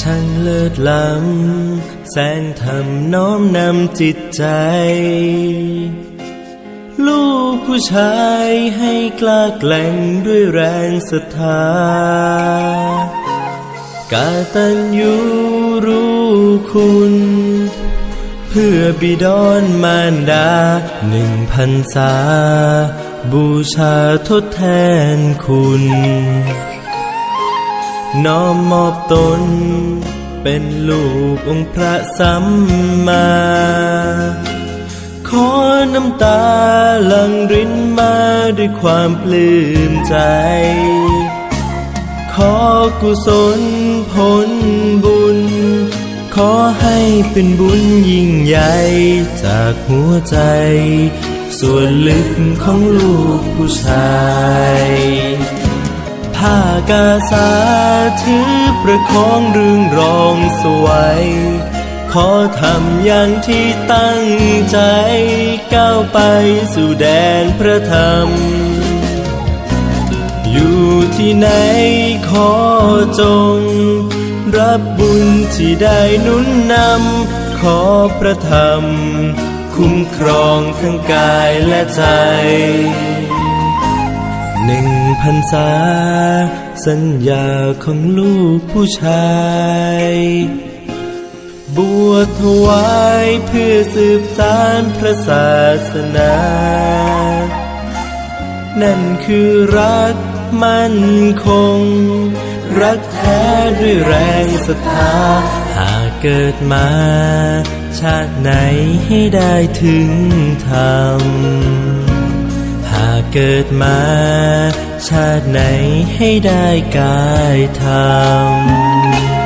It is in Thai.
ช่างเลิศล้ำแสงธรรมน้อมนำจิตใจ ลูกผู้ชายให้กล้าแกล่งด้วยแรงศรัทธากาตันยูรู้คุณ พื่อบิดอนมารดาหนึ่งพันษา บูชาทดแทนคุณ น้อมมอบตน เป็นลูกองค์พระสัมมา ขอน้ำตาลังรินมาด้วยความปลื้มใจ ขอกุศลผลบุญ ขอให้เป็นบุญยิ่งใหญ่จากหัวใจ ส่วนลึกของลูกผู้ชายผ้ากาสาถือประคองเรื่องรองสวยขอทำอย่างที่ตั้งใจ ก้าวไปสู่แดนพระธรรม อยู่ที่ไหนขอจง รับบุญที่ได้นุนนำ ขอพระธรรม คุ้มครองทั้งกายและใจหนึ่งพันษา สัญญาของลูกผู้ชายบวชถวายเพื่อสืบสานพระศาสนา นั่นคือรัก มั่นคง รักแท้ด้วยแรงศรัทธา หากเกิดมา ชาติไหนให้ได้ถึงธรรม หากเกิดมา ชาติไหนให้ได้กายธรรม